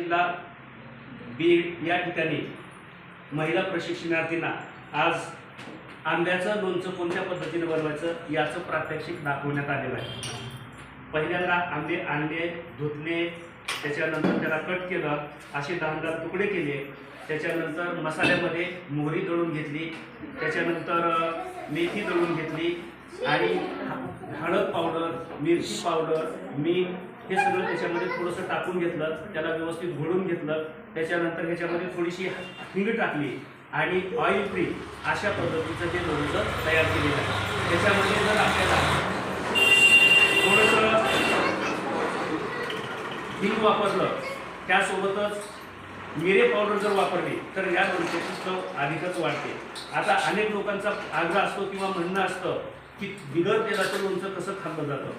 जिल्हा बीड या ठिकाणी महिला प्रशिक्षणार्थींना आज आंब्याचं लोणचं कोणत्या पद्धतीने बनवायचं याचं प्रात्यक्षिक दाखवण्यात आलेलं आहे. पहिल्यांदा आंबे आणले धुतले त्याच्यानंतर त्याला कट केलं असे दहादार तुकडे केले त्याच्यानंतर मसाल्यामध्ये मोहरी दळून घेतली त्याच्यानंतर मेथी दळून घेतली आणि हळद पावडर मिरची पावडर मीठ हे सगळं त्याच्यामध्ये थोडंसं टाकून घेतलं त्याला व्यवस्थित घोळून घेतलं त्याच्यानंतर ह्याच्यामध्ये थोडीशी हिंग टाकली आणि ऑइल फ्री अशा पद्धतीचं ते लोणचं तयार केलेलं आहे. त्याच्यामध्ये जर आपल्याला थोडंसं हिंग वापरलं त्यासोबतच मिरे पावडर जर वापरली तर या लोणच्याची चव अधिकच वाढते. आता अनेक लोकांचा आग्रह असतो किंवा म्हणणं असतं की बिगर तेलाचं लोणचं कसं खाल्लं जातं?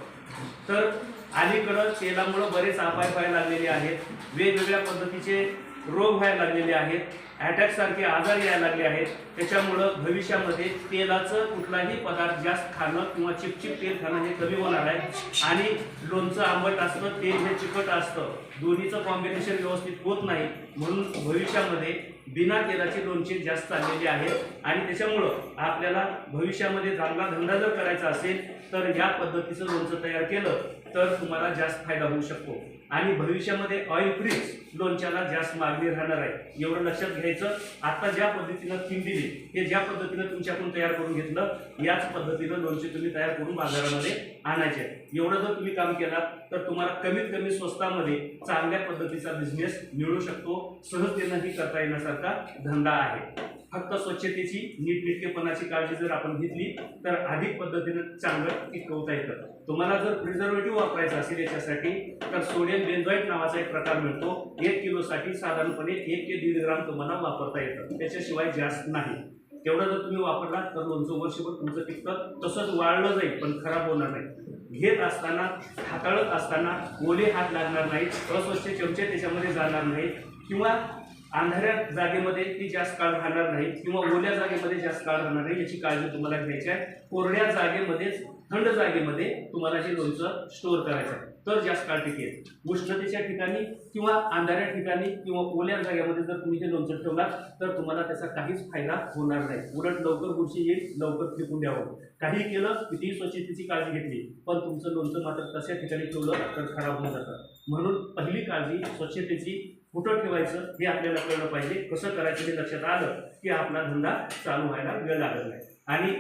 तर अलीकडं तेलामुळं बरेच अपाय व्हायला लागलेले आहेत. वेगवेगळ्या पद्धतीचे रोग व्हायला लागलेले आहेत अटॅक सारखे आजार यायला लागले आहेत. त्याच्यामुळं भविष्यामध्ये तेलाचं कुठलाही पदार्थ जास्त खाणं किंवा चिपचिप तेल खाणं हे कमी होणार आहे. आणि लोणचं आंबट असतं तेल हे चिकट असतं. दोन्हीचं कॉम्बिनेशन व्यवस्थित होत नाही. म्हणून भविष्यामध्ये बिना तेलाची लोणची जास्त आलेली आहेत. आणि त्याच्यामुळं आपल्याला भविष्यामध्ये चांगला धंदा जर करायचा असेल तर या पद्धतीचं लोणचं तयार केलं तर तुम्हाला जास्त फायदा होऊ शकतो. आणि भविष्यामध्ये ऑइल फ्रीज लोणच्याला जास्त मागणी राहणार आहे. एवढं लक्षात घ्यायचं. आता ज्या पद्धतीनं थीम दिली हे ज्या पद्धतीनं तुमच्याकडून तयार करून घेतलं याच पद्धतीनं लोणचे तुम्ही तयार करून बाजारामध्ये आणायचे. एवढं जर तुम्ही काम केलात तर तुम्हाला कमीत कमी स्वस्तामध्ये चांगल्या पद्धतीचा बिझनेस मिळू शकतो. सहजतेनंही करता येण्यासारखा धंदा आहे. फक्त स्वच्छतेची नीटनेटकेपणाची काळजी जर आपण घेतली तर अधिक पद्धतीनं चांगलं टिकवता येतं. तुम्हाला जर प्रिझर्वेटिव्ह वापरायचं असेल याच्यासाठी तर सोडियम बेन्झॉईट नावाचा एक प्रकार मिळतो. एक किलोसाठी साधारणपणे एक ते दीड ग्राम तुम्हाला वापरता येतं. त्याच्याशिवाय जास्त नाही. तेवढं जर तुम्ही वापरला तर लोणचं वर्षभर तुमचं पिकतं तसंच वाळलं जाईल पण खराब होणार नाही. घेत असताना हाताळत असताना ओले हात लागणार नाहीत अस्वच्छ चमचे त्याच्यामध्ये जाणार नाहीत. किंवा अंधाऱ्या जागेमध्ये ती जास्त काळ राहणार नाही किंवा ओल्या जागेमध्ये जास्त काळ राहणार नाही याची काळजी तुम्हाला घ्यायची आहे. कोरड्या जागेमध्येच थंड जागेमध्ये तुम्हाला हे लोणचं स्टोअर करायचं आहे. तर जास्त काळ टिकेल. उष्णतेच्या ठिकाणी किंवा अंधाऱ्या ठिकाणी किंवा ओल्या जागेमध्ये जर तुम्ही हे लोणचं ठेवलात तर तुम्हाला त्याचा काहीच फायदा होणार नाही. उलट लवकर बुरशी येईल लवकर फेकून द्यावं. काही केलं कितीही स्वच्छतेची काळजी घेतली पण तुमचं लोणचं मात्र तशा ठिकाणी ठेवलं तर खराब होऊन जातं. म्हणून पहिली काळजी स्वच्छतेची कुठं ठेवायचं हे आपल्याला कळलं पाहिजे. कसं करायचं हे लक्षात आलं की आपला धंदा चालू व्हायला वेळ लागत नाही. आणि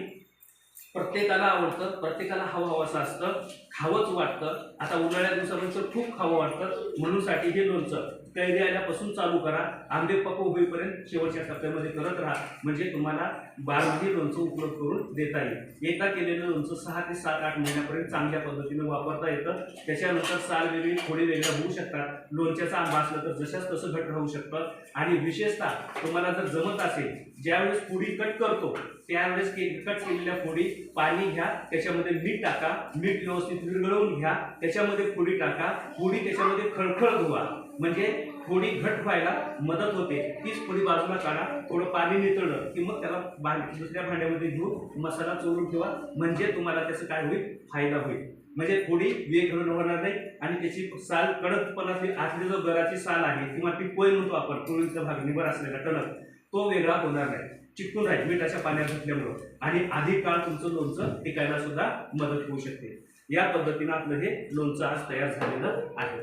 प्रत्येकाला आवडतं प्रत्येकाला हवं हवंसं असतं खावंच वाटतं. आता उन्हाळ्या दिवसामध्ये खूप खावं वाटतं. म्हणूनसाठी हे लोणचं कैरी आल्यापासून चालू करा. आंबे पक्व होईपर्यंत शेवटच्या टप्प्यामध्ये करत राहा. म्हणजे तुम्हाला बारमाही लोणचं उपलब्ध करून देता येईल. एकदा केलेलं लोणचं सहा ते सात आठ महिन्यापर्यंत चांगल्या पद्धतीने वापरता येतं. त्याच्यानंतर साल वेगळी थोडी वेगळ्या होऊ शकतात. लोणच्याचा आंबा असला तर जशाच तसं घट राहू शकतं. आणि विशेषतः तुम्हाला जर जमत असेल ज्यावेळेस पुडी कट करतो त्यावेळेस के कट केलेल्या फोडी पाणी घ्या त्याच्यामध्ये मीठ टाका. मीठ व्यवस्थित विरघळवून घ्या त्याच्यामध्ये फोडी टाका. फोडी त्याच्यामध्ये खळखळ धुवा. म्हणजे थोडी घट व्हायला मदत होते. तीच थोडी बाजूला काढा. थोडं पाणी नितळलं की मग त्याला बा दुसऱ्या भांड्यामध्ये घेऊन मसाला चोरून ठेवा. म्हणजे तुम्हाला त्याचं काय होईल? फायदा होईल. म्हणजे थोडी वेग होणार नाही आणि त्याची साल कडकपणाची आतली जो गराची साल आहे किंवा ती कोय म्हणतो आपण कोळीचा भाग निबर असलेला टणक तो वेगळा होणार नाही. चिकटून राहील. मिठाच्या पाण्यात घातल्यामुळं आणि अधिक काळ तुमचं लोणचं टिकायला सुद्धा मदत होऊ शकते. या पद्धतीनं आपलं हे लोणचं आज तयार झालेलं आहे.